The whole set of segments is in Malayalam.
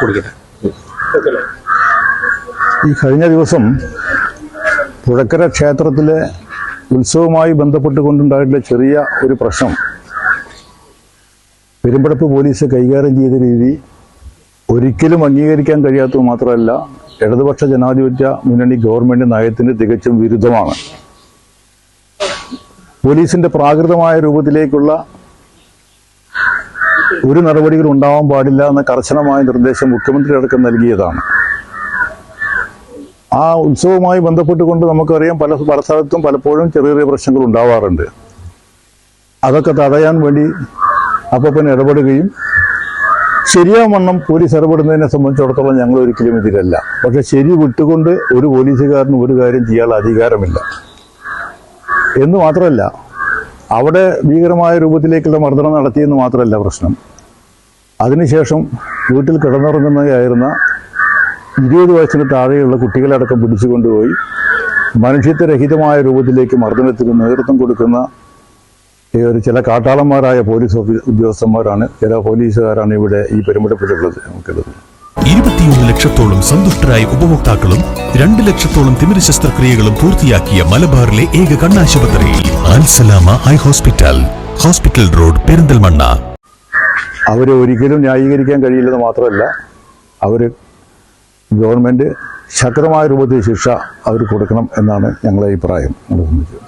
കൊടുക്കട്ടെ ഈ കഴിഞ്ഞ ദിവസം പുഴക്കര ക്ഷേത്രത്തിലെ ഉത്സവവുമായി ബന്ധപ്പെട്ടുകൊണ്ടുണ്ടായിട്ടുള്ള ചെറിയ ഒരു പ്രശ്നം. പെരുമ്പടപ്പ് പോലീസ് കൈകാര്യം ചെയ്ത രീതി ഒരിക്കലും അംഗീകരിക്കാൻ കഴിയാത്തത് മാത്രമല്ല ഇടതുപക്ഷ ജനാധിപത്യ മുന്നണി ഗവൺമെന്റ് നയത്തിന് തികച്ചും വിരുദ്ധമാണ്. പോലീസിന്റെ പ്രാകൃതമായ രൂപത്തിലേക്കുള്ള ഒരു നടപടികളും ഉണ്ടാവാൻ പാടില്ല എന്ന കർശനമായ നിർദ്ദേശം മുഖ്യമന്ത്രി അടക്കം നൽകിയതാണ്. ആ ഉത്സവവുമായി ബന്ധപ്പെട്ടുകൊണ്ട് നമുക്കറിയാം പല പല സ്ഥലത്തും പലപ്പോഴും ചെറിയ ചെറിയ പ്രശ്നങ്ങൾ ഉണ്ടാവാറുണ്ട്. അതൊക്കെ തടയാൻ വേണ്ടി അപ്പപ്പൻ ഇടപെടുകയും ശരിയാവണ്ണം പോലീസ് ഇടപെടുന്നതിനെ സംബന്ധിച്ചിടത്തോളം ഞങ്ങൾ ഒരിക്കലും ഇതിലല്ല പക്ഷെ ശരി വിട്ടുകൊണ്ട് ഒരു പോലീസുകാരനും ഒരു കാര്യം ചെയ്യാനുള്ള അധികാരമില്ല. എന്ന് മാത്രമല്ല അവിടെ ഭീകരമായ രൂപത്തിലേക്കുള്ള മർദ്ദനം നടത്തിയെന്ന് മാത്രമല്ല പ്രശ്നം. അതിനുശേഷം വീട്ടിൽ കിടന്നുറങ്ങുന്നതായിരുന്ന ഇരുപത് വയസ്സിന് താഴെയുള്ള കുട്ടികളടക്കം പിടിച്ചുകൊണ്ടുപോയി മനുഷ്യത്വരഹിതമായ രൂപത്തിലേക്ക് മർദ്ദനത്തിന് നേതൃത്വം കൊടുക്കുന്ന ഒരു ചില കാട്ടാളന്മാരായ പോലീസ് ഉദ്യോഗസ്ഥന്മാരാണ്. ചില പോലീസുകാരാണ് ഇവിടെ ഈ പെരുമ്പടപ്പിലുള്ളത് നമുക്കുള്ളത് ഇരുപത്തിയൊന്ന് ലക്ഷത്തോളം സന്തുഷ്ടരായ ഉപഭോക്താക്കളും രണ്ട് ലക്ഷത്തോളം തിമിര ശസ്ത്രക്രിയകളും പൂർത്തിയാക്കിയ മലബാറിലെ ഏക കണ്ണാശുപത്രി Al Salama eye hospital hospital road Perinthalmanna. അവരെ ഒരിക്കലും ന്യായീകരിക്കാൻ കഴിയില്ലെന്ന് മാത്രമല്ല അവർ ഗവൺമെന്റ് ശക്തമായ രൂപത്തിൽ ശിക്ഷ അവർ കൊടുക്കണം എന്നാണ് ഞങ്ങളുടെ അഭിപ്രായം. സംബന്ധിച്ച്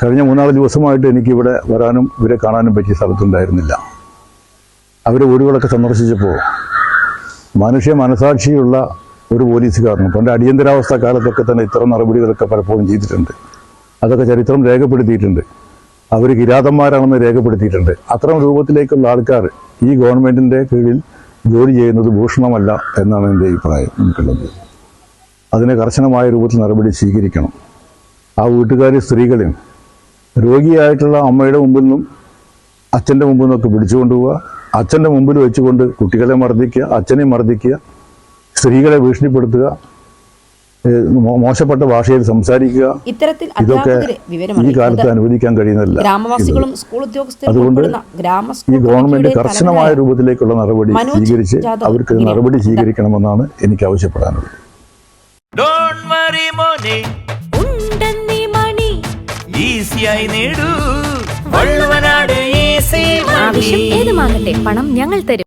കഴിഞ്ഞ മൂന്നാൽ ദിവസമായിട്ട് എനിക്കിവിടെ വരാനും ഇവരെ കാണാനും പറ്റിയ സ്ഥലത്തുണ്ടായിരുന്നില്ല. അവരെ വീടുകളൊക്കെ സന്ദർശിച്ചപ്പോൾ മനുഷ്യ മനസാക്ഷിയുള്ള ഒരു പോലീസുകാരനും പണ്ട് അടിയന്തരാവസ്ഥ കാലത്തൊക്കെ തന്നെ ഇത്തരം നടപടികളൊക്കെ പലപ്പോഴും ചെയ്തിട്ടുണ്ട്. അതൊക്കെ ചരിത്രം രേഖപ്പെടുത്തിയിട്ടുണ്ട്. അവർ കിരാതന്മാരാണെന്ന് രേഖപ്പെടുത്തിയിട്ടുണ്ട്. അത്തരം രൂപത്തിലേക്കുള്ള ആൾക്കാർ ഈ ഗവൺമെന്റിന്റെ കീഴിൽ ജോലി ചെയ്യുന്നത് ഭൂഷണമല്ല എന്നാണ് എന്റെ അഭിപ്രായം എനിക്കുള്ളത് അതിന് കർശനമായ രൂപത്തിൽ നടപടി സ്വീകരിക്കണം. ആ വീട്ടുകാരി സ്ത്രീകളെയും രോഗിയായിട്ടുള്ള അമ്മയുടെ മുമ്പിൽ നിന്നും അച്ഛന്റെ മുമ്പിൽ നിന്നൊക്കെ പിടിച്ചുകൊണ്ടുപോവുക. അച്ഛന്റെ മുമ്പിൽ വെച്ചുകൊണ്ട് കുട്ടികളെ മർദ്ദിക്കുക അച്ഛനെ മർദ്ദിക്കുക സ്ത്രീകളെ ഭീഷണിപ്പെടുത്തുക. മോശപ്പെട്ട ഭാഷയിൽ സംസാരിക്കുക. ഇത്തരത്തിൽ ഇതൊക്കെ ഈ കാലത്ത് അനുവദിക്കാൻ കഴിയുന്നില്ല ഗ്രാമവാസികളും സ്കൂൾ ഉദ്യോഗസ്ഥരും അതുകൊണ്ട് ഈ ഗവൺമെന്റ് കർശനമായ രൂപത്തിലേക്കുള്ള നടപടി സ്വീകരിച്ച് അവർക്ക് നടപടി സ്വീകരിക്കണമെന്നാണ് എനിക്ക് ആവശ്യപ്പെടാനുള്ളത്. ഡോണ്ട് വറി മോനെ. ഉണ്ടെന്നീ മണി. ഈസിയായി നേടൂ. വള്ളുവനാട് ഈസി ആവശ്യം ഏതുമാകട്ടെ പണം ഞങ്ങൾ തരും.